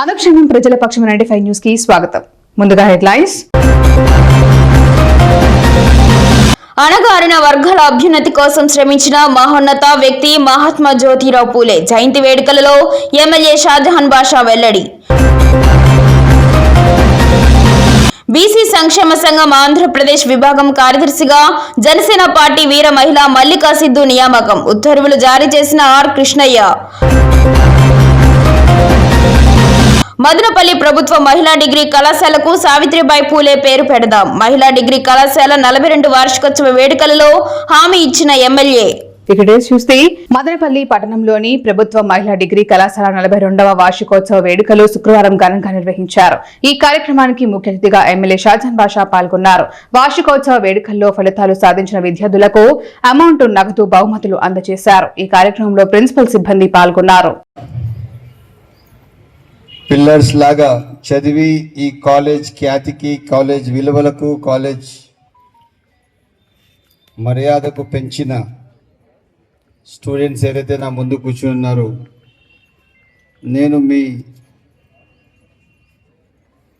అనుక్షణం ప్రజల పక్షం ninety five న్యూస్కి స్వాగతం. ముందుగా హెడ్లైన్స్. అణగారిన వర్గాల అభ్యున్నతి కోసం శ్రమించిన మహోన్నత వ్యక్తి మహాత్మా జ్యోతిరావు పూలే జయంతి వేడుకలలో ఎమ్మెల్యే షాజహాన్ బాషా వెల్లడి. బీసీ సంక్షేమ సంఘం ఆంధ్రప్రదేశ్ విభాగం కార్యదర్శిగా జనసేన పార్టీ వీర మహిళ మల్లికా సిద్ధు నియామకం ఉత్తర్వులు జారీ చేసిన ఆర్ కృష్ణయ్య. మదనపల్లి ప్రభుత్వ మహిళా డిగ్రీ కళాశాలకు సావిత్రిబాయి పూలే పేరు పెడదాం. మహిళా డిగ్రీ కళాశాల నలభై రెండు వార్షికోత్సవ వేడుకలలో హామీ ఇచ్చిన ఎమ్మెల్యే. ఇక చూస్తే మదనపల్లి పట్టణంలోని ప్రభుత్వ మహిళా డిగ్రీ కళాశాల నలభై రెండవ వార్షికోత్సవ వేడుకలు శుక్రవారం ఘనంగా నిర్వహించారు. ఈ కార్యక్రమానికి ముఖ్య అతిథిగా ఎమ్మెల్యే షాజాన్ బాషా పాల్గొన్నారు. వార్షికోత్సవ వేడుకల్లో ఫలితాలు సాధించిన విద్యార్థులకు అమౌంట్ నగదు బహుమతులు అందజేశారు. ఈ కార్యక్రమంలో ప్రిన్సిపల్ సిబ్బంది పాల్గొన్నారు. పిల్లర్స్ లాగా చదివి ఈ కాలేజ్ ఖ్యాతికి కాలేజ్ విలువలకు కాలేజ్ మర్యాదకు పెంచిన స్టూడెంట్స్ ఏదైతే నా ముందు కూర్చుని ఉన్నారో నేను మీ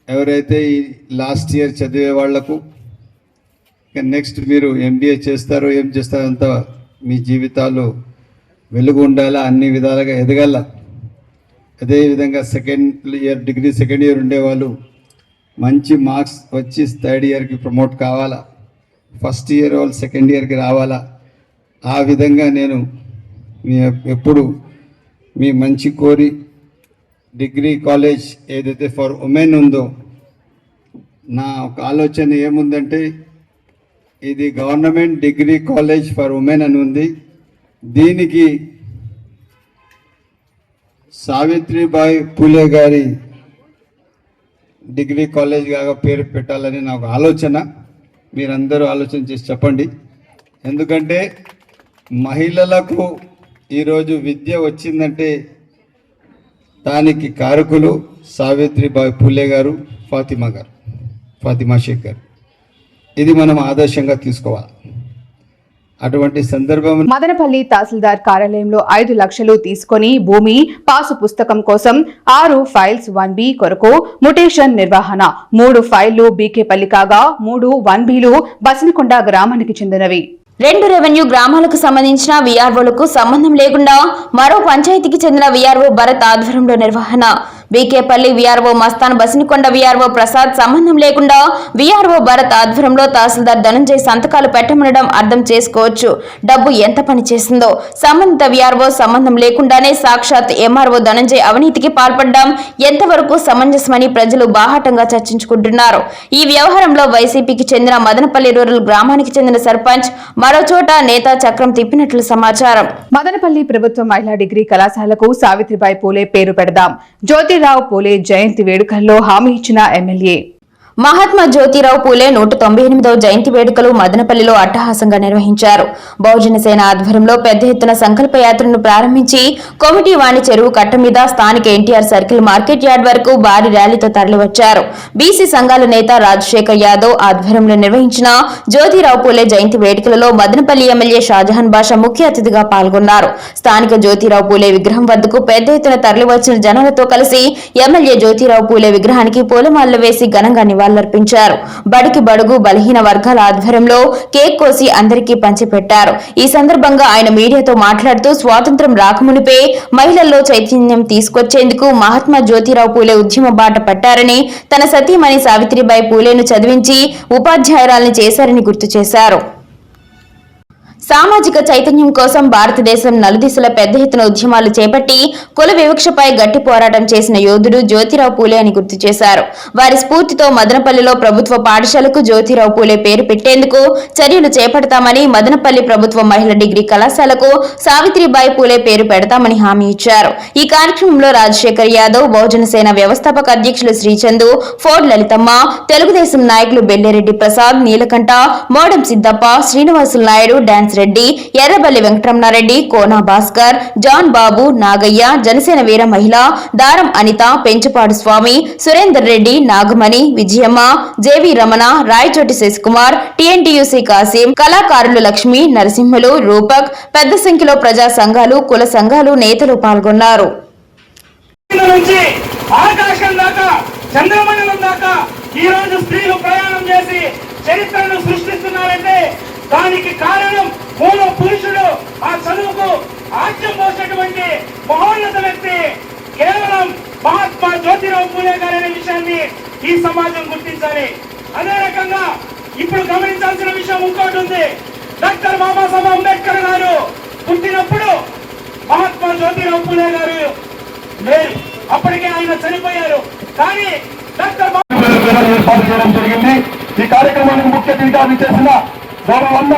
ఎవరైతే ఈ లాస్ట్ ఇయర్ చదివే వాళ్ళకు నెక్స్ట్ మీరు ఎంబీఏ చేస్తారో ఏం చేస్తారో అంతా మీ జీవితాలు వెలుగు ఉండాలా అన్ని విధాలుగా ఎదగాల? అదేవిధంగా second year degree second year ఉండేవాళ్ళు మంచి మార్క్స్ వచ్చి థర్డ్ ఇయర్కి ప్రమోట్ కావాలా? ఫస్ట్ ఇయర్ వాళ్ళు సెకండ్ ఇయర్కి రావాలా? ఆ విధంగా నేను మీ ఎప్పుడు మీ మంచి కోరి డిగ్రీ కాలేజ్ ఏదైతే ఫర్ ఉమెన్ ఉందో నా ఒక ఆలోచన ఏముందంటే ఇది government degree college for women అని ఉంది. దీనికి సావిత్రిబాయి పూలే గారి డిగ్రీ కాలేజ్ కాగా పేరు పెట్టాలని నాకు ఆలోచన. మీరందరూ ఆలోచన చేసి చెప్పండి. ఎందుకంటే మహిళలకు ఈరోజు విద్య వచ్చిందంటే దానికి కారకులు సావిత్రిబాయి పూలే గారు ఫాతిమా గారు ఫాతిమా షేక్ గారు ఇది మనం ఆదర్శంగా తీసుకోవాలి. అటువంటి సందర్భం మదనపల్లి తహసీల్దార్ కార్యాలయంలో ఐదు లక్షలు తీసుకొని భూమి పాసు పుస్తకం కోసం ఆరు ఫైల్స్ వన్ బి కొరకు ముటేషన్ నిర్వహణ. మూడు ఫైళ్ళు బీకేపల్లి కాగా మూడు వన్ బిలు బసినకొండ గ్రామానికి చెందినవి. రెండు రెవెన్యూ గ్రామాలకు సంబంధించిన వీఆర్ఓలకు సంబంధం లేకుండా మరో పంచాయతీకి చెందిన వీఆర్ఓ భరత్ ఆధ్వర్యంలో నిర్వహణ. బీకేపల్లి వీఆర్ఓ మస్తాన్ బసినికొండ వీఆర్ఓ ప్రసాద్ సంబంధం లేకుండా వీఆర్ఓ భరత్ ఆధ్వర్యంలో తహసీల్దార్ ధనంజయ్ సంతకాలు పెట్టమనడం అర్థం చేసుకోవచ్చు. డబ్బు ఎంత పని చేసిందో. సంబంధిత వీఆర్ఓ సంబంధం లేకుండానే సాక్షాత్ ఎంఆర్ఓ ధనంజయ్ అవినీతికి పాల్పడ్డం. ఎంతవరకు సమంజసమని ప్రజలు బాహాటంగా చర్చించుకుంటున్నారు. ఈ వ్యవహారంలో వైసీపీకి చెందిన మదనపల్లి రూరల్ గ్రామానికి చెందిన సర్పంచ్ మరో చోట నేతా చక్రం తిప్పినట్లు సమాచారం. మదనపల్లి ప్రభుత్వ మహిళా డిగ్రీ కళాశాలకు సావిత్రిబాయి పూలే పేరు పెడదాం. జ్యోతి జ్యోతిరావు పోలే జయంతి వేడుకల్లో హామీ ఇచ్చిన ఎమ్మెల్యే మహాత్మా జ్యోతిరావు పూలే నూట తొంభై ఎనిమిదవ జయంతి వేడుకలు మదనపల్లిలో అట్టహాసంగా నిర్వహించారు. బహుజన సేన ఆధ్వర్యంలో పెద్ద ఎత్తున సంకల్ప యాత్రను ప్రారంభించి కొమిటీ వాణి చెరువు కట్ట మీద స్థానిక ఎన్టీఆర్ సర్కిల్ మార్కెట్ యార్డ్ వరకు భారీ ర్యాలీతో తరలివచ్చారు. బీసీ సంఘాల నేత రాజశేఖర్ యాదవ్ ఆధ్వర్యంలో నిర్వహించిన జ్యోతిరావు పూలే జయంతి వేడుకలలో మదనపల్లి ఎమ్మెల్యే షాజహాన్ బాషా ముఖ్య అతిథిగా పాల్గొన్నారు. స్థానిక జ్యోతిరావు పూలే విగ్రహం వద్దకు పెద్ద ఎత్తున తరలివచ్చిన జనాలతో కలిసి ఎమ్మెల్యే జ్యోతిరావు పూలే విగ్రహానికి పూలమాలలు వేసి ఘనంగా నివాళులర్పించారు. బడికి బడుగు బలహీన వర్గాల ఆధ్వర్యంలో కేక్ కోసి అందరికీ పంచిపెట్టారు. ఈ సందర్భంగా ఆయన మీడియాతో మాట్లాడుతూ స్వాతంత్రం రాకమునిపే మహిళల్లో చైతన్యం తీసుకొచ్చేందుకు మహాత్మా జ్యోతిరావు పూలే ఉద్యమ బాట పట్టారని తన సతీమణి సావిత్రిబాయి పూలేను చదివించి ఉపాధ్యాయురాల్ని చేశారని గుర్తు చేశారు. సామాజిక చైతన్యం కోసం భారతదేశం నలుదిశల పెద్ద ఎత్తున ఉద్యమాలు చేపట్టి కుల వివక్షపై గట్టి పోరాటం చేసిన యోధుడు జ్యోతిరావు పూలే అని గుర్తు చేశారు. వారి స్ఫూర్తితో మదనపల్లిలో ప్రభుత్వ పాఠశాలకు జ్యోతిరావు పూలే పేరు పెట్టేందుకు చర్యలు చేపడతామని మదనపల్లి ప్రభుత్వ మహిళా డిగ్రీ కళాశాలకు సావిత్రిబాయి పూలే పేరు పెడతామని హామీ ఇచ్చారు. ఈ కార్యక్రమంలో రాజశేఖర్ యాదవ్ బహుజన సేన వ్యవస్థాపక అధ్యక్షులు శ్రీచందు ఫోర్డ్ లలితమ్మ తెలుగుదేశం నాయకులు బెల్లిరెడ్డి ప్రసాద్ నీలకంఠ మోడం సిద్దప్ప శ్రీనివాసులు నాయుడు డాన్స్ రెడ్డి ఎర్రబల్లి వెంకటరమణారెడ్డి కోనా భాస్కర్ జాన్ బాబు నాగయ్య జనసేన వీర మహిళ దారం అనిత పెంచుపాడు స్వామి సురేందర్ రెడ్డి నాగమణి విజయమ్మ జేవి రమణ రాయచోటి శశికుమార్ టీఎన్టీయూసీ కాసిం కళాకారులు లక్ష్మి నరసింహులు రూపక్ పెద్ద సంఖ్యలో ప్రజా సంఘాలు కుల సంఘాలు నేతలు పాల్గొన్నారు. ఆకాశం దాకా చంద్రమండలం దాకా ఈ రోజు స్త్రీలు ప్రయాణం చేసి చరిత్రను సృష్టిస్తున్నారంటే దానికి కారణం మూల పురుషుడు. ఆ చదువుకు ఆజ్యం పోసినటువంటి మహోన్నత వ్యక్తి కేవలం మహాత్మా జ్యోతిరావు పూలే గారనే విషయాన్ని ఈ సమాజం గుర్తించాలి. అదే రకంగా ఇప్పుడు గమనించాల్సిన విషయం ఇంకోటి ఉంది. డాక్టర్ బాబాసాహెబ్ అంబేద్కర్ గారు పుట్టినప్పుడు మహాత్మా జ్యోతిరావు పూలే గారు లేరు. అప్పటికే ఆయన చనిపోయారు. కానీ డాక్టర్ ఏర్పాటు చేయడం జరిగింది ఈ కార్యక్రమానికి ముఖ్య అతిథిగా చేసిన దానివల్ల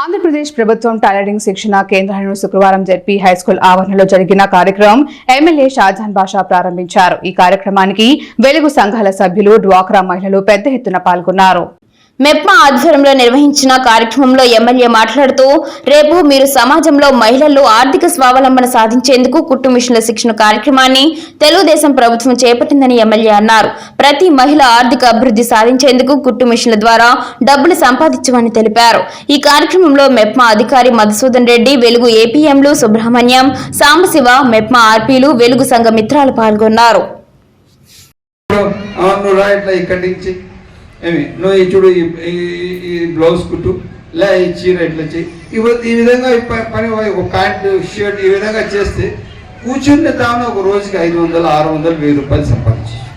ఆంధ్రప్రదేశ్ ప్రభుత్వం టైలరింగ్ శిక్షణ కేంద్రాలను శుక్రవారం జడ్పీ హైస్కూల్ ఆవరణలో జరిగిన కార్యక్రమం ఎమ్మెల్యే షాజాన్ బాషా ప్రారంభించారు. ఈ కార్యక్రమానికి వెలుగు సంఘాల సభ్యులు డ్వాక్రా మహిళలు పెద్ద ఎత్తున పాల్గొన్నారు. మెప్మా ఆధ్వర్యంలో నిర్వహించిన కార్యక్రమంలో ఎమ్మెల్యే మాట్లాడుతూ రేపు మీరు సమాజంలో మహిళల్లో ఆర్థిక స్వావలంబన సాధించేందుకు కుట్టు మిషన్ల శిక్షణ కార్యక్రమాన్ని తెలుగుదేశం ప్రభుత్వం చేపట్టిందని ఎమ్మెల్యే అన్నారు. ప్రతి మహిళ ఆర్థిక అభివృద్ధి సాధించేందుకు కుట్టు మిషన్ల ద్వారా డబ్బులు సంపాదించమని తెలిపారు. ఈ కార్యక్రమంలో మెప్మా అధికారి మధుసూదన్ రెడ్డి వెలుగు ఏపీఎంలు సుబ్రహ్మణ్యం సాంబశివ మెప్మా ఆర్పీలు వెలుగు సంఘ మిత్రాలు పాల్గొన్నారు. ఇక్కడి నుంచి. ఏమి? నువ్వు ఈ చూడు ఈ- ఈ- బ్లౌజ్ కుట్టు. లే ఈ చీర ఇట్లా చేయి. ఈ విధంగా పని ఒక ప్యాంట్ షర్ట్ ఈ విధంగా చేస్తే కూర్చున్న తాను ఒక రోజుకి ఐదు వందలు ఆరు వందలు వెయ్యి రూపాయలు సంపాదించు.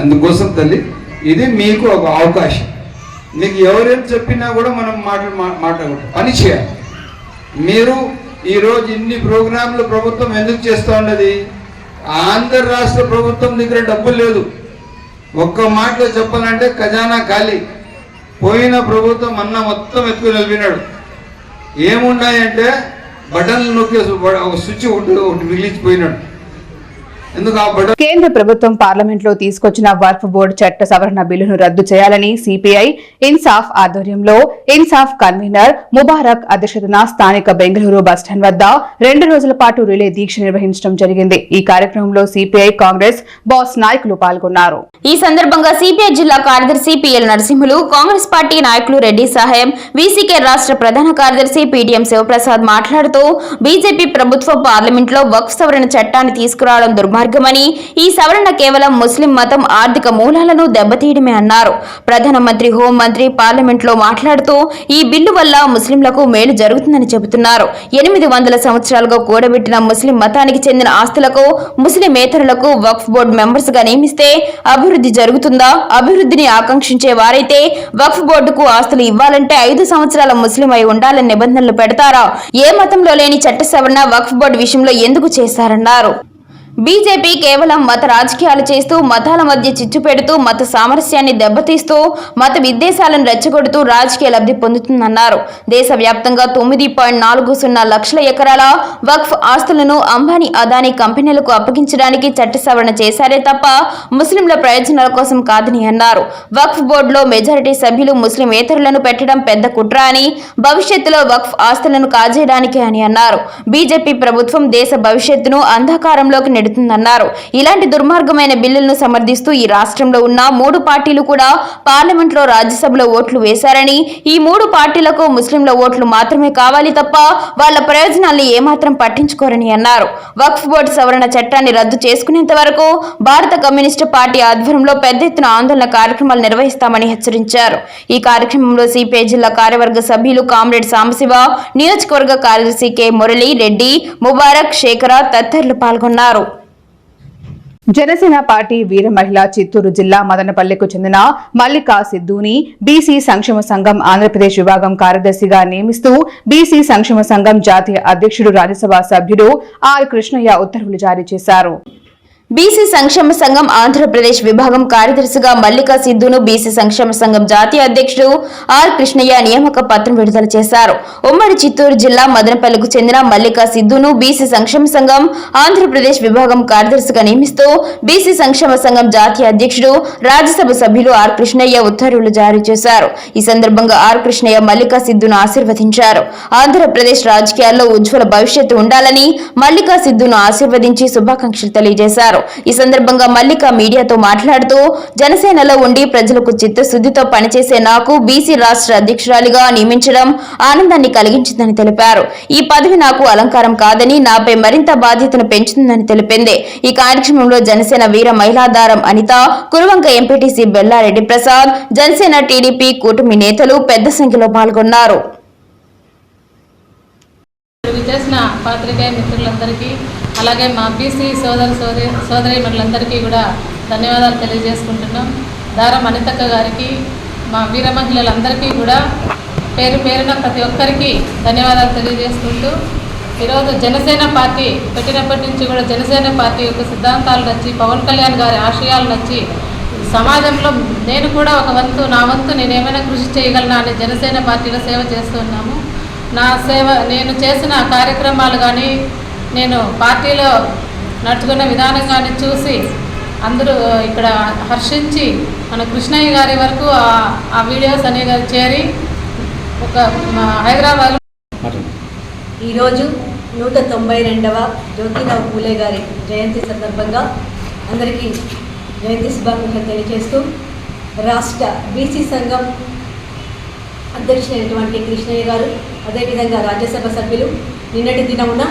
అందుకోసం తల్లి ఇది మీకు ఒక అవకాశం. మీకు ఎవరేం చెప్పినా కూడా మనం మాటలు మా- మాట్లాడకూడదు. పని చేయాలి. మీరు ఈరోజు ఇన్ని ప్రోగ్రాంలు ప్రభుత్వం ఎందుకు చేస్తూ ఉన్నది? ఆంధ్ర రాష్ట్ర ప్రభుత్వం దగ్గర డబ్బులు లేదు. ఒక్క మాటలో చెప్పాలంటే ఖజానా ఖాళీ. పోయిన ప్రభుత్వం అన్న మొత్తం ఎత్తుకు వెళ్ళినాడు ఏమున్నాయంటే బటన్లు నొక్కేసి ఒక స్విచ్ ఒకటి ఒకటి మిగిలిచిపోయినాడు. కేంద్ర ప్రభుత్వం పార్లమెంట్లో తీసుకొచ్చిన వర్ఫ్ బోర్డు చట్ట సవరణ బిల్లును రద్దు చేయాలని సిపిఐ ఇన్సాఫ్ ఆధ్వర్యంలో ఇన్సాఫ్ కన్వీనర్ ముబారక్ అధ్యక్షతన స్థానిక బెంగళూరు బస్టాండ్ వద్ద రెండు రోజుల పాటు రిలే దీక్ష నిర్వహించడం జరిగింది. ఈ కార్యక్రమంలో సిపిఐ కాంగ్రెస్ బాస్ నాయకులు పాల్గొన్నారు. ఈ సందర్భంగా సిపిఐ జిల్లా కార్యదర్శి పిఎల్ నరసింహులు కాంగ్రెస్ పార్టీ నాయకులు రెడ్డి సాహెబ్ వీసీకే రాష్ట్ర ప్రధాన కార్యదర్శి పీడీఎం శివప్రసాద్ మాట్లాడుతూ బీజేపీ ప్రభుత్వం పార్లమెంట్లో వక్ఫ్ సవరణ చట్టాన్ని తీసుకురావడం మార్గమని ఈ సవరణ కేవలం ముస్లిం మతం ఆర్థిక మూలాలను దెబ్బతీయడమే అన్నారు. ప్రధానమంత్రి హోంమంత్రి పార్లమెంట్లో మాట్లాడుతూ ఈ బిల్లు వల్ల ముస్లింలకు మేలు జరుగుతుందని చెబుతున్నారు. ఎనిమిది వందల సంవత్సరాలుగా కూడబెట్టిన ముస్లిం మతానికి చెందిన ఆస్తులకు ముస్లిమేతరులకు వక్ఫ్ బోర్డు మెంబర్స్గా నియమిస్తే అభివృద్ధి జరుగుతుందా? అభివృద్ధిని ఆకాంక్షించే వారైతే వక్ఫ్ బోర్డుకు ఆస్తులు ఇవ్వాలంటే ఐదు సంవత్సరాల ముస్లిం అయి ఉండాలని నిబంధనలు పెడతారా? ఏ మతంలో లేని చట్ట సవరణ వక్ఫ్ బోర్డు విషయంలో ఎందుకు చేశారన్నారు? బీజేపీ కేవలం మత రాజకీయాలు చేస్తూ మతాల మధ్య చిచ్చు పెడుతూ మత సామరస్యాన్ని దెబ్బతీస్తూ మత విద్వేషాలను రెచ్చగొడుతూ రాజకీయ లబ్ధి పొందుతుందన్నారు. దేశవ్యాప్తంగా తొమ్మిది పాయింట్ నాలుగు సున్నా లక్షల ఎకరాల వక్ఫ్ ఆస్తులను అంబానీ అదానీ కంపెనీలకు అప్పగించడానికి చట్ట సవరణ చేశారే తప్ప ముస్లింల ప్రయోజనాల కోసం కాదని అన్నారు. వక్ఫ్ బోర్డులో మెజారిటీ సభ్యులు ముస్లిమేతరులను పెట్టడం పెద్ద కుట్ర అని భవిష్యత్తులో వక్ఫ్ ఆస్తులను కాజేయడానికి అని అన్నారు. బీజేపీ ప్రభుత్వం దేశ భవిష్యత్తును అంధకారంలోకి పెడుతుందన్నారు ఇలాంటి దుర్మార్గమైన బిల్లులను సమర్థిస్తూ ఈ రాష్ట్రంలో ఉన్న మూడు పార్టీలు కూడా పార్లమెంట్లో రాజ్యసభలో ఓట్లు వేశారని ఈ మూడు పార్టీలకు ముస్లింల ఓట్లు మాత్రమే కావాలి తప్ప వాళ్ళ ప్రయోజనాల్ని ఏమాత్రం పట్టించుకోరని అన్నారు. వక్ఫ్ బోర్డు సవరణ చట్టాన్ని రద్దు చేసుకునేంత వరకు భారత కమ్యూనిస్టు పార్టీ ఆధ్వర్యంలో పెద్ద ఎత్తున ఆందోళన కార్యక్రమాలు నిర్వహిస్తామని హెచ్చరించారు. ఈ కార్యక్రమంలో సిపిఐ జిల్లా కార్యవర్గ సభ్యులు కామ్రేడ్ సాంబశివ నియోజకవర్గ కార్యదర్శి కె మురళి రెడ్డి ముబారక్ శేఖర తదితరులు పాల్గొన్నారు. జనసేన పార్టీ వీర మహిళ చిత్తూరు జిల్లా మదనపల్లెకు చెందిన మల్లికా సిద్ధుని బీసీ సంక్షేమ సంఘం ఆంధ్రప్రదేశ్ విభాగం కార్యదర్శిగా నియమిస్తూ బీసీ సంక్షేమ సంఘం జాతీయ అధ్యక్షుడు రాజ్యసభ సభ్యుడు ఆర్ కృష్ణయ్య ఉత్తర్వులు జారీ చేశారు. బీసీ సంక్షేమ సంఘం ఆంధ్రప్రదేశ్ విభాగం కార్యదర్శిగా మల్లికా సిద్ధును బీసీ సంక్షేమ సంఘం జాతీయ అధ్యక్షుడు ఆర్ కృష్ణయ్య నియామక పత్రం విడుదల చేశారు. ఉమ్మడి చిత్తూరు జిల్లా మదనపల్లికు చెందిన మల్లికా సిద్ధును బీసీ సంక్షేమ సంఘం ఆంధ్రప్రదేశ్ విభాగం కార్యదర్శిగా నియమిస్తూ బీసీ సంక్షేమ సంఘం జాతీయ అధ్యక్షుడు రాజ్యసభ సభ్యులు ఆర్ కృష్ణయ్య ఉత్తర్వులు జారీ చేశారు. ఈ సందర్భంగా ఆర్ కృష్ణయ్య మల్లికా సిద్ధును ఆశీర్వదించారు. ఆంధ్రప్రదేశ్ రాజకీయాల్లో ఉజ్వల భవిష్యత్తు ఉండాలని మల్లికా సిద్ధును ఆశీర్వదించి శుభాకాంక్షలు తెలియజేశారు. ఈ సందర్భంగా మల్లిక మీడియాతో మాట్లాడుతూ జనసేనలో ఉండి ప్రజలకు చిత్తశుద్ధితో పనిచేసే నాకు బీసీ రాష్ట్ర అధ్యక్షురాలిగా నియమించడం ఆనందాన్ని కలిగించిందని తెలిపారు. ఈ పదవి నాకు అలంకారం కాదని నాపై మరింత బాధ్యతను పెంచుతుందని తెలిపింది. ఈ కార్యక్రమంలో జనసేన వీర మహిళాధారం అనిత కురువంక ఎంపీటీసీ బెల్లారెడ్డి ప్రసాద్ జనసేన టీడీపీ కూటమి నేతలు పెద్ద సంఖ్యలో పాల్గొన్నారు. పాత్రికేయ మిత్రులందరికీ అలాగే మా బీసీ సోదర సోదరి సోదరిమణులందరికీ కూడా ధన్యవాదాలు తెలియజేసుకుంటున్నాం. దారా అనితక్క గారికి మా వీర మహిళలందరికీ కూడా పేరు పేరున ప్రతి ఒక్కరికి ధన్యవాదాలు తెలియజేసుకుంటూ ఈరోజు జనసేన పార్టీ పెట్టినప్పటి నుంచి కూడా జనసేన పార్టీ యొక్క సిద్ధాంతాలు నచ్చి పవన్ కళ్యాణ్ గారి ఆశయాలు నచ్చి సమాజంలో నేను కూడా ఒక వంతు నా వంతు నేను ఏమైనా కృషి చేయగలనా అని జనసేన పార్టీలో సేవ చేస్తున్నాము నా సేవ నేను చేసిన కార్యక్రమాలు కానీ నేను పార్టీలో నడుచుకున్న విధానం కానీ చూసి అందరూ ఇక్కడ హర్షించి మన కృష్ణయ్య గారి వరకు ఆ- వీడియోస్ అనేవి చేరి ఒక మా హైదరాబాద్ ఈరోజు నూట తొంభై రెండవ జ్యోతిరావు పూలే గారి జయంతి సందర్భంగా అందరికీ జయంతి శుభాకాంక్షలు తెలియజేస్తూ రాష్ట్ర బీసీ సంఘం అధ్యక్షులైనటువంటి కృష్ణయ్య గారు అదేవిధంగా రాజ్యసభ సభ్యులు నిన్నటి దినమున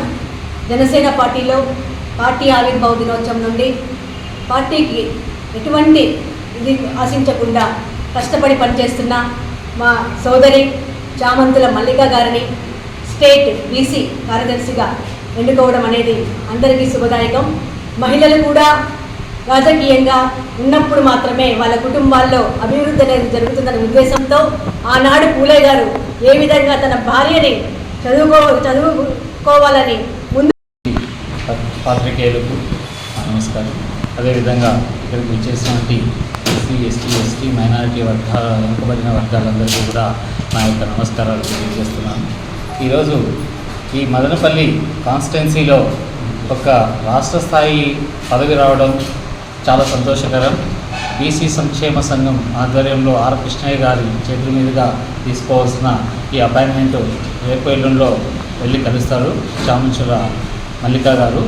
జనసేన పార్టీలో పార్టీ ఆవిర్భావ దినోత్సవం నుండి పార్టీకి ఎటువంటి ఇది ఆశించకుండా కష్టపడి పనిచేస్తున్న మా సోదరి చామంతుల మల్లిక గారిని స్టేట్ బీసీ కార్యదర్శిగా ఎన్నుకోవడం అనేది అందరికీ శుభదాయకం. మహిళలు కూడా రాజకీయంగా ఉన్నప్పుడు మాత్రమే వాళ్ళ కుటుంబాల్లో అభివృద్ధి అనేది జరుగుతుందనే ఉద్దేశంతో ఆనాడు పూలే గారు ఏ విధంగా తన భార్యని చదువుకో చదువుకోవాలని పాత్రికేయులకు నమస్కారం. అదేవిధంగా ఇక్కడికి వచ్చేసినటువంటి ఎస్సీ ఎస్టీ ఎస్టీ మైనారిటీ వర్గాల వెనుకబడిన వర్గాలందరికీ కూడా నా యొక్క నమస్కారాలు తెలియజేస్తున్నాను. ఈరోజు ఈ మదనపల్లి కాన్స్టిట్యున్సీలో ఒక రాష్ట్ర స్థాయి పదవి రావడం చాలా సంతోషకరం. బీసీ సంక్షేమ సంఘం ఆధ్వర్యంలో ఆర్ కృష్ణయ్య గారి చేతుల మీదుగా తీసుకోవాల్సిన ఈ అపాయింట్మెంట్ రేపు ఎల్లుండిలో వెళ్ళి కలుస్తారు. చామంచుల మల్లికా గారు.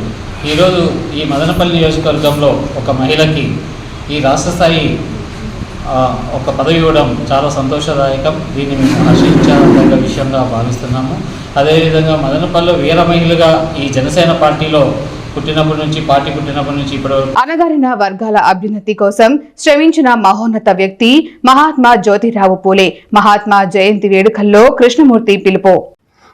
ఈరోజు ఈ మదనపల్లి నియోజకవర్గంలో ఒక మహిళకి ఈ రాష్ట్ర స్థాయి ఒక పదవి ఇవ్వడం చాలా సంతోషదాయకం. దీన్ని మేము హర్షించదగ్గ విషయంగా భావిస్తున్నాము. అదేవిధంగా మదనపల్లి వీర మహిళగా ఈ జనసేన పార్టీలో పుట్టినప్పటి నుంచి పార్టీ పుట్టినప్పటి నుంచి ఇప్పుడు అనగారిన అణగారిన వర్గాల అభ్యున్నతి కోసం శ్రమించిన మహోన్నత వ్యక్తి మహాత్మా జ్యోతిరావు పూలే. మహాత్మా జయంతి వేడుకల్లో కృష్ణమూర్తి పిలుపు.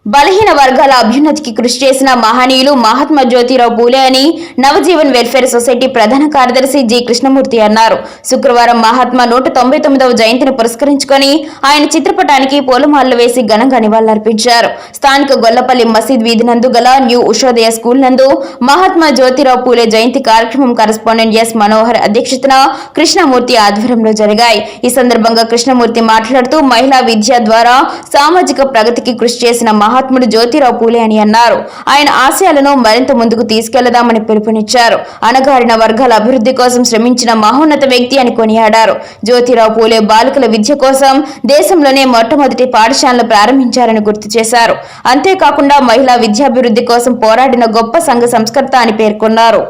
బలహీన వర్గాల అభ్యున్నతికి కృషి చేసిన మహనీయులు మహాత్మా జ్యోతిరావు పూలే అని నవజీవన్ వెల్ఫేర్ సొసైటీ ప్రధాన కార్యదర్శి జి కృష్ణమూర్తి అన్నారు. శుక్రవారం మహాత్మా నూట తొంభై తొమ్మిదవ జయంతిని పురస్కరించుకొని ఆయన చిత్రపటానికి పూలమాలలు వేసి ఘనంగా నివాళులర్పించారు. స్థానిక గొల్లపల్లి మసీద్ వీధి నందు గల న్యూ ఉషోదయ స్కూల్ నందు మహాత్మా జ్యోతిరావు పూలే జయంతి కార్యక్రమం కరస్పాండెంట్ ఎస్ మనోహర్ అధ్యక్షతన కృష్ణమూర్తి ఆధ్వర్యంలో జరిగాయి. ఈ సందర్భంగా కృష్ణమూర్తి మాట్లాడుతూ మహిళా విద్య ద్వారా సామాజిక ప్రగతికి కృషి చేసిన మహాత్ముడు జ్యోతిరావు పూలే అని అన్నారు. ఆయన ఆశయాలను మరింత ముందుకు తీసుకెళ్ళదామని పిలుపునిచ్చారు. అణగారిన వర్గాల అభివృద్ధి కోసం శ్రమించిన మహోన్నత వ్యక్తి అని కొనియాడారు. జ్యోతిరావు పూలే బాలికల విద్య కోసం దేశంలోనే మొట్టమొదటి పాఠశాలను ప్రారంభించారని గుర్తు చేశారు. అంతేకాకుండా మహిళా విద్యాభివృద్ధి కోసం పోరాడిన గొప్ప సంఘ సంస్కర్త అని పేర్కొన్నారు.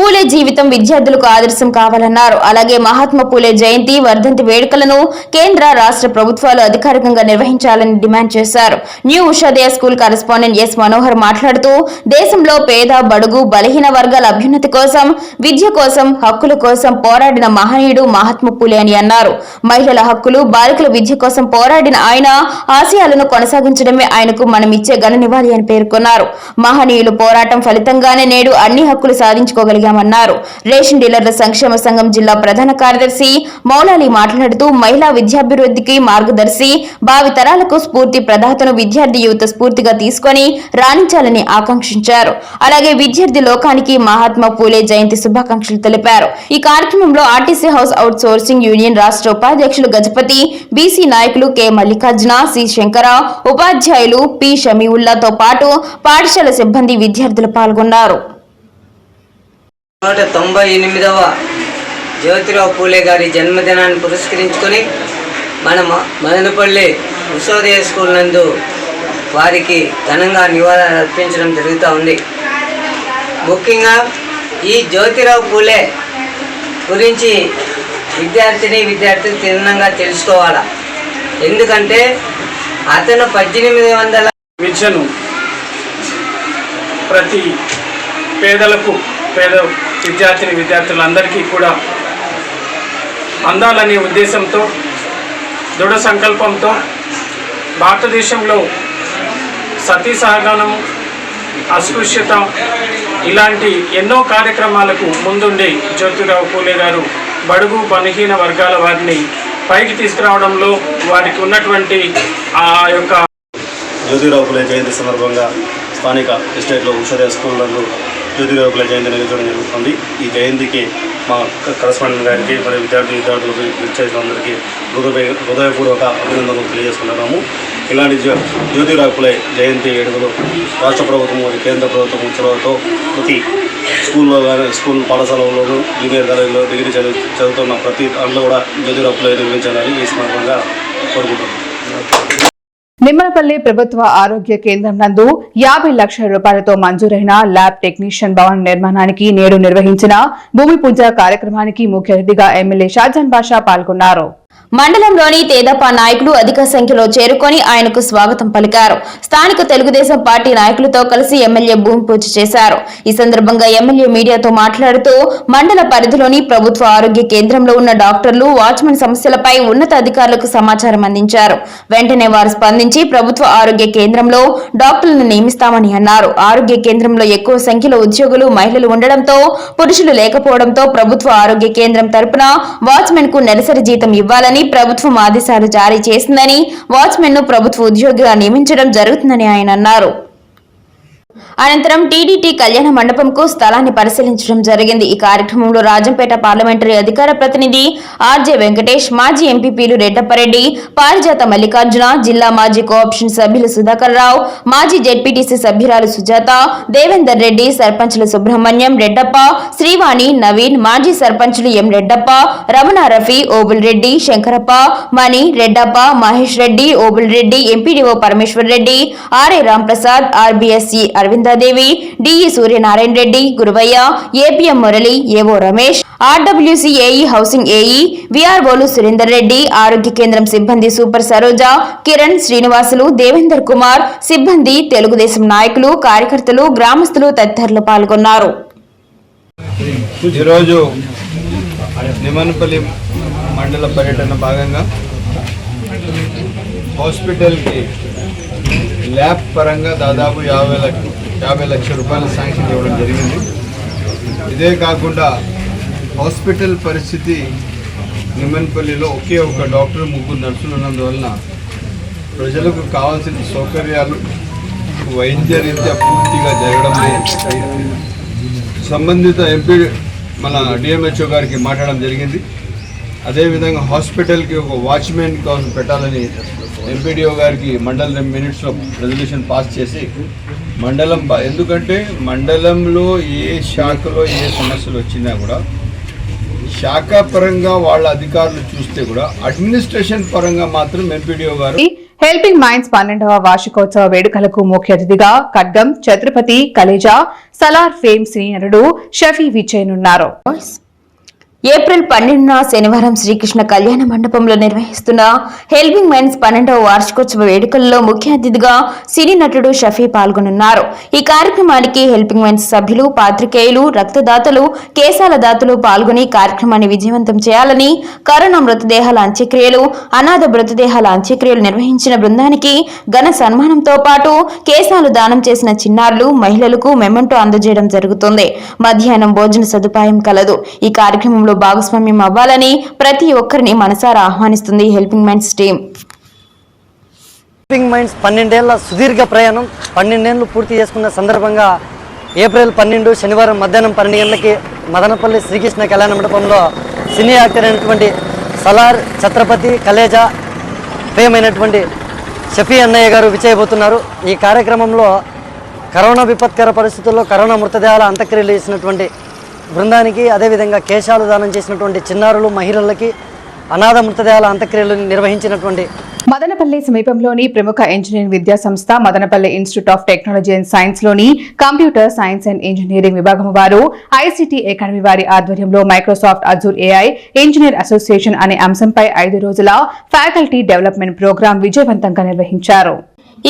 పూలే జీవితం విద్యార్థులకు ఆదర్శం కావాలన్నారు. అలాగే మహాత్మా పూలే జయంతి వర్ధంతి వేడుకలను కేంద్ర రాష్ట్ర ప్రభుత్వాలు అధికారికంగా నిర్వహించాలని డిమాండ్ చేశారు. New Ushodaya school correspondent S Manohar మాట్లాడుతూ దేశంలో పేద బడుగు బలహీన వర్గాల అభ్యున్నతి కోసం విద్య కోసం హక్కుల కోసం పోరాడిన మహనీయుడు మహాత్మా పూలే అని అన్నారు. మహిళల హక్కులు బాలికల విద్య కోసం పోరాడిన ఆయన ఆశయాలను కొనసాగించడమే ఆయనకు మనం ఇచ్చే ఘన నివాళి అని పేర్కొన్నారు. మహనీయులు పోరాటం ఫలితంగానే నేడు అన్ని హక్కులు చేశామన్నారు. రేషన్ డీలర్ల సంక్షేమ సంఘం జిల్లా ప్రధాన కార్యదర్శి మౌలాలి మాట్లాడుతూ మహిళా విద్యాభివృద్ధికి మార్గదర్శి భావి తరాలకు స్ఫూర్తి ప్రదాతను విద్యార్థి యువత స్ఫూర్తిగా తీసుకొని రాణించాలని ఆకాంక్షించారు. అలాగే విద్యార్థి లోకానికి మహాత్మా పూలే జయంతి శుభాకాంక్షలు తెలిపారు. ఈ కార్యక్రమంలో RTC house outsourcing union రాష్ట్ర ఉపాధ్యక్షులు గజపతి బీసీ నాయకులు కె. మల్లికార్జున సి. శంకర ఉపాధ్యాయులు పి. షమీవుల్లాతో పాటు పాఠశాల సిబ్బంది విద్యార్థులు పాల్గొన్నారు. నూట తొంభై ఎనిమిదవ జ్యోతిరావు పూలే గారి జన్మదినాన్ని పురస్కరించుకొని మన మదనపల్లి ఉషోదయ స్కూల్ నందు వారికి ఘనంగా నివాళులు అర్పించడం జరుగుతూ ఉంది. ముఖ్యంగా ఈ జ్యోతిరావు పూలే గురించి విద్యార్థిని విద్యార్థులు తిన్నంగా తెలుసుకోవాలా? ఎందుకంటే అతను పద్దెనిమిది వందల విద్యను ప్రతి పేదలకు పేద విద్యార్థిని విద్యార్థులందరికీ కూడా అందాలనే ఉద్దేశంతో దృఢ సంకల్పంతో భారతదేశంలో సతీ సహగమనం అస్పృశ్యత ఇలాంటి ఎన్నో కార్యక్రమాలకు ముందుండి జ్యోతిరావు పూలే గారు బడుగు బలహీన వర్గాల వారిని పైకి తీసుకురావడంలో వారికి ఉన్నటువంటి ఆ యొక్క జ్యోతిరావు పూలే జయంతి సందర్భంగా స్థానిక ఎస్టేట్లో ఉషోదయ స్కూల్ నందు జయంతి నిర్వహించడం జరుగుతుంది. ఈ జయంతికి మా కరస్పాండెంట్ గారికి మరియు విద్యార్థి విద్యార్థులకు విచ్చేసినందరికీ హృదయ హృదయపూర్వక అభినందనలు తెలియజేసుకుంటున్నాము. ఇలాంటి జ్యో జ్యోతిరావు పులే జయంతి వేడుకలు రాష్ట్ర ప్రభుత్వం మరియు కేంద్ర ప్రభుత్వం ఉత్తర్వులతో ప్రతి స్కూల్లో కానీ స్కూల్ పాఠశాలలోనూ జూనియర్ కాలేజీలో డిగ్రీ చదువు చదువుతున్న ప్రతి దాంట్లో కూడా జ్యోతిరావు పులే నిర్వహించాలని ఈ సందర్భంగా కోరుకుంటున్నాను నిమ్మలపల్లి ప్రభుత్వ ఆరోగ్య కేంద్రం నందు యాభై లక్షల రూపాయలతో మంజూరైన ల్యాబ్ టెక్నీషియన్ భవన్ నిర్మాణానికి నేడు నిర్వహించిన భూమి పూజ కార్యక్రమానికి ముఖ్య అతిథిగా ఎమ్మెల్యే షాజాన్ బాషా పాల్గొన్నారు. మండలంలోని తేదప్ప నాయకులు అధిక సంఖ్యలో చేరుకొని ఆయనకు స్వాగతం పలికారు. స్థానిక తెలుగుదేశం పార్టీ నాయకులతో కలిసి ఎమ్మెల్యే భూమి పూజ చేశారు. ఈ సందర్భంగా ఎమ్మెల్యే మీడియాతో మాట్లాడుతూ మండల పరిధిలోని ప్రభుత్వ ఆరోగ్య కేంద్రంలో ఉన్న డాక్టర్లు వాచ్మెన్ సమస్యలపై ఉన్నత అధికారులకు సమాచారం అందించారు. వెంటనే వారు స్పందించి ప్రభుత్వ ఆరోగ్య కేంద్రంలో డాక్టర్లను నియమిస్తామని అన్నారు. ఆరోగ్య కేంద్రంలో ఎక్కువ సంఖ్యలో ఉద్యోగులు మహిళలు ఉండడంతో పురుషులు లేకపోవడంతో ప్రభుత్వ ఆరోగ్య కేంద్రం తరపున వాచ్మెన్కు నెలసరి జీతం ఇవ్వాలి. ఇవ్వాలని ప్రభుత్వం ఆదేశాలు జారీ చేసిందని వాచ్మెన్ను ప్రభుత్వ ఉద్యోగిగా నియమించడం జరుగుతుందని ఆయన అన్నారు. అనంతరం టీడీటీ కళ్యాణ మండపంకు స్థలాన్ని పరిశీలించడం జరిగింది. ఈ కార్యక్రమంలో రాజంపేట పార్లమెంటరీ అధికార ప్రతినిధి ఆర్జే వెంకటేష్ మాజీ ఎంపీపీలు రెడ్డప్పరెడ్డి పారిజాత మల్లికార్జున జిల్లా మాజీ కోఆప్షన్ సభ్యులు సుధాకర్ రావు మాజీ జెడ్పీటీసీ సభ్యురాలు సుజాత దేవేందర్ రెడ్డి సర్పంచులు సుబ్రహ్మణ్యం రెడ్డప్ప శ్రీవాణి నవీన్ మాజీ సర్పంచులు M Reddappa Ramana Rafi Obul Reddy Shankarappa Mani Reddappa Mahesh Reddy Obul Reddy MPDO Parameshwar Reddy RA Ramprasad RBSC Aravindadevi DE Suryanarayana Reddy Guruvaiah APM Murali AO Ramesh RWSC AE housing AE విఆర్ఓలు Surender Reddy ఆరోగ్య కేంద్రం సిబ్బంది super Saroja Kiran Srinivasulu Devender Kumar సిబ్బంది తెలుగుదేశం నాయకులు కార్యకర్తలు గ్రామస్తులు తదితరులు పాల్గొన్నారు. ఈరోజు నిమన్పల్లి మండల పర్యటన భాగంగా హాస్పిటల్కి ల్యాబ్ పరంగా దాదాపు యాభై లక్ష యాభై లక్షల రూపాయల శాంక్షన్ ఇవ్వడం జరిగింది. ఇదే కాకుండా హాస్పిటల్ పరిస్థితి నిమ్మన్పల్లిలో ఒకే ఒక డాక్టర్ ముగ్గురు నర్సులు ఉన్నందువలన ప్రజలకు కావాల్సిన సౌకర్యాలు వైద్య రీత్యా పూర్తిగా జరగడం సంబంధిత ఎంపీ మన డిఎంహెచ్ఓ గారికి మాట్లాడడం జరిగింది. అదేవిధంగా హాస్పిటల్కి ఒక వాచ్మెన్ కోసం పెట్టాలని ఎంపీడీఓ గారికి మండలం మినిట్స్లో రెజల్యూషన్ పాస్ చేసి మండలం ఎందుకంటే మండలంలో ఏ శాఖలో ఏ సమస్యలు వచ్చినా కూడా శాఖ పరంగా వాళ్ళ అధికారులు చూస్తే కూడా అడ్మినిస్ట్రేషన్ పరంగా మాత్రం ఎంపీడీఓ గారు హెల్పింగ్ మైండ్స్ పన్నెండవ వార్షికోత్సవ వేడుకలకు ముఖ్య అతిథిగా ఖడ్గం ఛత్రపతి కలేజా సలార్ ఫేమ్ శ్రీనరుడు షఫీ విచ్చేయనున్నారు ఏప్రిల్ పన్నెండున శనివారం శ్రీకృష్ణ కళ్యాణ మండపంలో నిర్వహిస్తున్న హెల్పింగ్ మైన్స్ పన్నెండవ వార్షికోత్సవ వేడుకల్లో ముఖ్య అతిథిగా సినీ నటుడు షఫీ పాల్గొనున్నారు. ఈ కార్యక్రమానికి హెల్పింగ్ మైన్స్ సభ్యులు పాత్రికేయులు రక్తదాతలు కేశాల దాతలు పాల్గొని కార్యక్రమాన్ని విజయవంతం చేయాలని కరోనా మృతదేహాల అంత్యక్రియలు అనాథ మృతదేహాల అంత్యక్రియలు నిర్వహించిన బృందానికి ఘన సన్మానంతో పాటు కేశాలు దానం చేసిన చిన్నారులు మహిళలకు మెమెంటో అందజేయడం జరుగుతుంది. మధ్యాహ్నం భోజన సదుపాయం కలదు. ఈ కార్యక్రమంలో భాగస్వామ్యం అవ్వాలని ప్రతి ఒక్కరిని మనసారా ఆహ్వానిస్తుంది helping minds team. Helping minds పన్నెండేళ్ళ సుదీర్ఘ ప్రయాణం పన్నెండేళ్ళు పూర్తి చేసుకున్న సందర్భంగా ఏప్రిల్ పన్నెండు శనివారం మధ్యాహ్నం పన్నెండు గంటలకి మదనపల్లి శ్రీకృష్ణ కళ్యాణ మండపంలో సినీ యాక్టర్ అయినటువంటి సలార్ ఛత్రపతి కలేజా ఫేమ్ అయినటువంటి షఫీ అన్నయ్య గారు విచేయబోతున్నారు ఈ కార్యక్రమంలో కరోనా విపత్కర పరిస్థితుల్లో కరోనా మృతదేహాల అంత్యక్రియలు చేసినటువంటి బృందానికి అదేవిధంగా కేశాలు దానం చేసినటువంటి చిన్నారులు మహిళలకి అనాథ మృతదేహాల అంత్యక్రియలు నిర్వహించినటువంటి మదనపల్లి సమీపంలోని ప్రముఖ ఇంజనీరింగ్ విద్యా సంస్థ Madanapalle institute of technology and సైన్స్లోని computer science and engineering విభాగం వారు ఐసీటీ అకాడమీ వారి ఆధ్వర్యంలో Microsoft Azure AI engineer association అనే అంశంపై ఐదు రోజుల ఫ్యాకల్టీ డెవలప్మెంట్ ప్రోగ్రాం విజయవంతంగా నిర్వహించారు.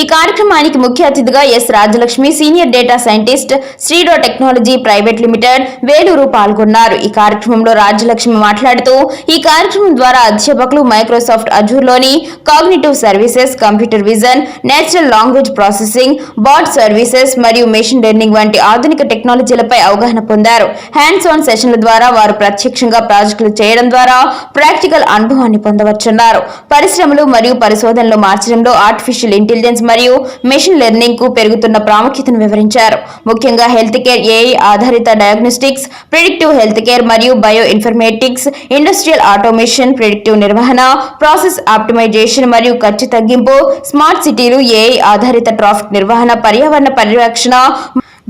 ఈ కార్యక్రమానికి ముఖ్య అతిథిగా S Rajalakshmi senior data scientist శ్రీడో technology private limited Vellore పాల్గొన్నారు. ఈ కార్యక్రమంలో రాజలక్ష్మి మాట్లాడుతూ ఈ కార్యక్రమం ద్వారా అధ్యాపకులు Microsoft అజూర్లోని cognitive services computer vision natural language processing bot services మరియు మెషిన్ లెర్నింగ్ వంటి ఆధునిక టెక్నాలజీలపై అవగాహన పొందారు. హ్యాండ్స్ ఆన్ సెషన్ల ద్వారా వారు ప్రత్యక్షంగా ప్రాజెక్టులు చేయడం ద్వారా ప్రాక్టికల్ అనుభవాన్ని పొందవచ్చున్నారు. పరిశ్రమలు మరియు పరిశోధనలు మార్చడంలో ఆర్టిఫిషియల్ ఇంటెలిజెన్స్ మరియు మెషిన్ లెర్నింగ్కు పెరుగుతున్న ప్రాముఖ్యతను వివరించారు. ముఖ్యంగా హెల్త్ కేర్ ఏఐ ఆధారిత డయాగ్నోస్టిక్స్ ప్రిడిక్టివ్ హెల్త్ కేర్ మరియు bio informatics industrial automation predictive నిర్వహణ ప్రాసెస్ ఆప్టిమైజేషన్ మరియు ఖర్చు తగ్గింపు. స్మార్ట్ సిటీలు ఏఐ ఆధారిత ట్రాఫిక్ నిర్వహణ పర్యావరణ పరిరక్షణ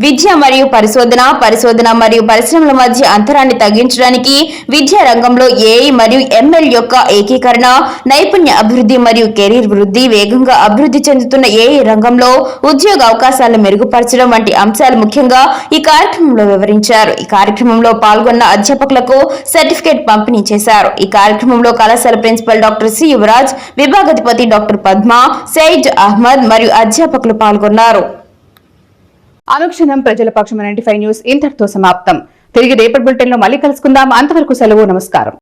విద్య మరియు పరిశోధన పరిశోధన మరియు పరిశ్రమల మధ్య అంతరాన్ని తగ్గించడానికి విద్యా రంగంలో ఏఐ మరియు ఎంఎల్ యొక్క ఏకీకరణ నైపుణ్య అభివృద్ధి మరియు కెరీర్ వృద్ధి వేగంగా అభివృద్ధి చెందుతున్న ఏఐ రంగంలో ఉద్యోగ అవకాశాలను మెరుగుపరచడం వంటి అంశాలు ముఖ్యంగా ఈ కార్యక్రమంలో వివరించారు. ఈ కార్యక్రమంలో పాల్గొన్న అధ్యాపకులకు సర్టిఫికేట్ పంపిణీ చేశారు. ఈ కార్యక్రమంలో కళాశాల ప్రిన్సిపల్ డాక్టర్ సి యువరాజ్ విభాగాధిపతి డాక్టర్ పద్మ సైడ్ అహ్మద్ మరియు అధ్యాపకులు పాల్గొన్నారు. అనుక్షణం ప్రజల పక్షం నైన్టీ ఫైవ్ న్యూస్ ఇంతటితో సమాప్తం. తిరిగి రేపటి బులెటిన్లో మళ్ళీ కలుసుకుందాం. అంతవరకు సెలవు నమస్కారం.